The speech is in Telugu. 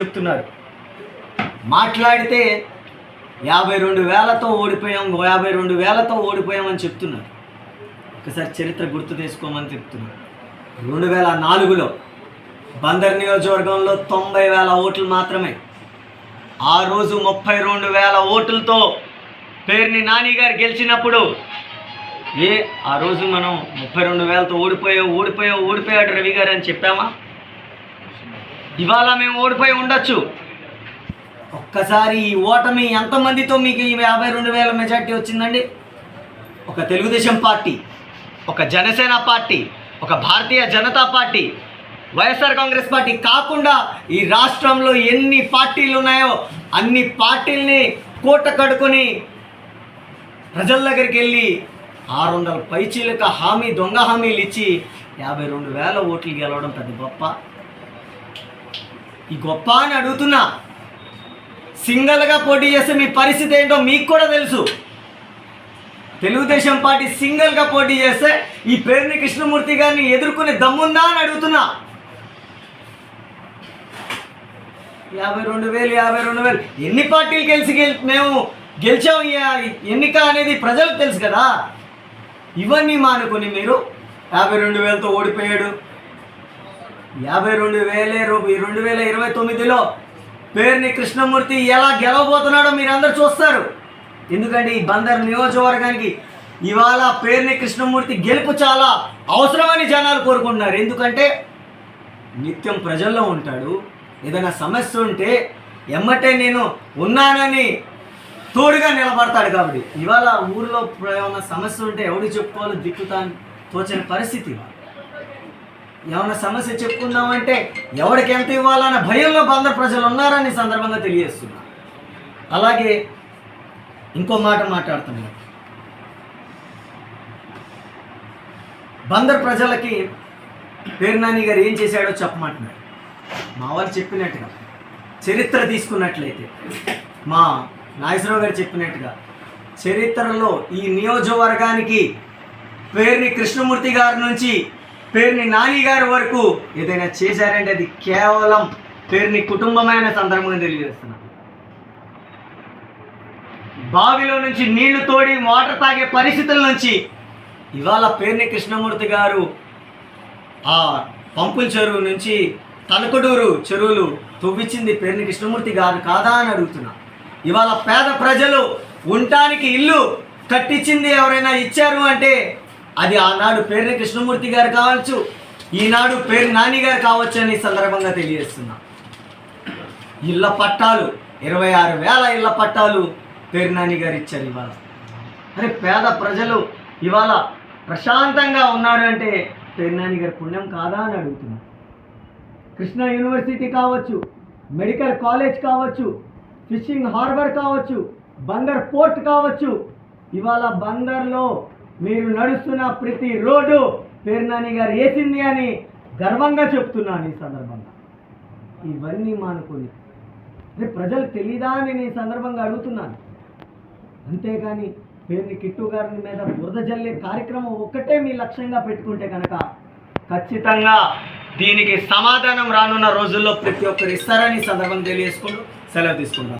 చెప్తున్నారు. మాట్లాడితే యాభై రెండు వేలతో ఓడిపోయాం యాభై రెండు వేలతో ఓడిపోయామని చెప్తున్నారు. ఒకసారి చరిత్ర గుర్తు తెచ్చుకోమని చెప్తున్నారు. రెండు వేల నాలుగులో బందర్ నియోజకవర్గంలో తొంభై వేల ఓట్లు మాత్రమే. ఆ రోజు ముప్పై రెండు వేల ఓట్లతో పేరుని నాని గారు గెలిచినప్పుడు ఏ ఆ రోజు మనం ముప్పై రెండు వేలతో ఓడిపోయావు ఓడిపోయావు ఓడిపోయాడు రవి గారు అని చెప్పామా? ఇవాళ మేము ఓడిపోయి ఉండొచ్చు. ఒక్కసారి ఈ ఓటమి ఎంతమందితో మీకు ఈ యాభై రెండు వేల మెజార్టీ వచ్చిందండి? ఒక తెలుగుదేశం పార్టీ ఒక జనసేన పార్టీ ఒక Bharatiya Janata party YSR Congress party కాకుండా ఈ రాష్ట్రంలో ఎన్ని పార్టీలు ఉన్నాయో అన్ని పార్టీల్ని కోట కడుకొని ప్రజల దగ్గరికి వెళ్ళి ఆరు వందల పైచీలక హామీ దొంగ హామీలు ఇచ్చి యాభై రెండు వేల ఓట్లు గెలవడం పెద్ద గొప్ప. ఈ గొప్ప అని అడుగుతున్నా. సింగల్గా పోటీ చేస్తే మీ పరిస్థితి ఏంటో మీకు కూడా తెలుసు. తెలుగుదేశం పార్టీ సింగల్గా పోటీ చేస్తే ఈ పేరుని కృష్ణమూర్తి గారిని ఎదుర్కొనే దమ్ముందా అని అడుగుతున్నా. యాభై రెండు వేలు యాభై రెండు వేలు. ఎన్ని పార్టీలు గెలిచి గెలి మేము గెలిచాం ఎన్నిక అనేది ప్రజలకు తెలుసు కదా. ఇవన్నీ మానుకొని మీరు యాభై రెండు వేలతో ఓడిపోయాడు. యాభై రెండు వేలే రెండు వేల ఇరవై తొమ్మిదిలో పేరుని కృష్ణమూర్తి ఎలా గెలవబోతున్నాడో మీరు అందరు చూస్తారు. ఎందుకంటే ఈ బందర్ నియోజకవర్గానికి ఇవాళ పేరుని కృష్ణమూర్తి గెలుపు చాలా అవసరమని జనాలు కోరుకుంటున్నారు. ఎందుకంటే నిత్యం ప్రజల్లో ఉంటాడు. ఏదైనా సమస్య ఉంటే ఎమ్మటే నేను ఉన్నానని తోడుగా నిలబడతాడు కాబట్టి. ఇవాళ ఊరిలో ఏమైనా సమస్యలు ఉంటే ఎవడు చెప్పుకోవాలో? దిక్కుతా తోచని పరిస్థితి ఏమైనా సమస్య చెప్పుకుందామంటే ఎవరికి ఎంత ఇవ్వాలన్న భయంలో బందర్ ప్రజలు ఉన్నారని సందర్భంగా తెలియజేస్తున్నా. అలాగే ఇంకో మాట మాట్లాడుతున్నాను. బందర్ ప్రజలకి పేర్నాని గారు ఏం చేశాడో చెప్పమంటున్నాడు. మా వాళ్ళు చెప్పినట్టుగా చరిత్ర తీసుకున్నట్లయితే మా నాగేశ్వరరావు గారు చెప్పినట్టుగా చరిత్రలో ఈ నియోజకవర్గానికి పేరుని కృష్ణమూర్తి గారి నుంచి పేరుని నాని గారి వరకు ఏదైనా చేశారంటే అది కేవలం పేరుని కుటుంబమైన సందర్భంగా తెలియజేస్తున్నాను బావిలో నుంచి నీళ్ళు తోడి వాటర్ తాగే పరిస్థితుల నుంచి ఇవాళ పేరుని కృష్ణమూర్తి గారు ఆ పంపుల చెరువు నుంచి తలకడూరు చెరువులు తవ్వించింది పేరుని కృష్ణమూర్తి గారు కాదా అని అడుగుతున్నా. ఇవాళ పేద ప్రజలు ఉండటానికి ఇల్లు కట్టించింది ఎవరైనా ఇచ్చారు అంటే అది ఆనాడు పేరుని కృష్ణమూర్తి గారు కావచ్చు ఈనాడు పేరు నాని గారు కావచ్చు అని సందర్భంగా తెలియజేస్తున్నా. ఇళ్ళ పట్టాలు ఇరవై ఆరు వేల ఇళ్ళ పట్టాలు పేరు నాని గారు ఇచ్చారు ఇవాళ. అరే పేద ప్రజలు ఇవాళ ప్రశాంతంగా ఉన్నారు అంటే పేరు నాని గారి పుణ్యం కాదా అని అడుగుతున్నా. కృష్ణా యూనివర్సిటీ కావచ్చు మెడికల్ కాలేజ్ కావచ్చు ఫిషింగ్ హార్బర్ కావచ్చు బందర్ పోర్ట్ కావచ్చు ఇవాళ బందర్లో మీరు నడుస్తున్న ప్రతి రోడ్డు పేర్నాని గారు వేసింది అని గర్వంగా చెప్తున్నాను ఈ సందర్భంగా. ఇవన్నీ మానుకొని రేపు ప్రజలు తెలీదా అని నేను ఈ సందర్భంగా అడుగుతున్నాను. అంతేగాని పేరుని కిట్టు గారి మీద బురద జల్లే కార్యక్రమం ఒక్కటే మీ లక్ష్యంగా పెట్టుకుంటే కనుక ఖచ్చితంగా దీనికి సమాధానం రానున్న రోజుల్లో ప్రతి ఒక్కరు ఇస్తారని సందర్భం తెలియజేసుకుంటూ సెలవు తీసుకుంటాం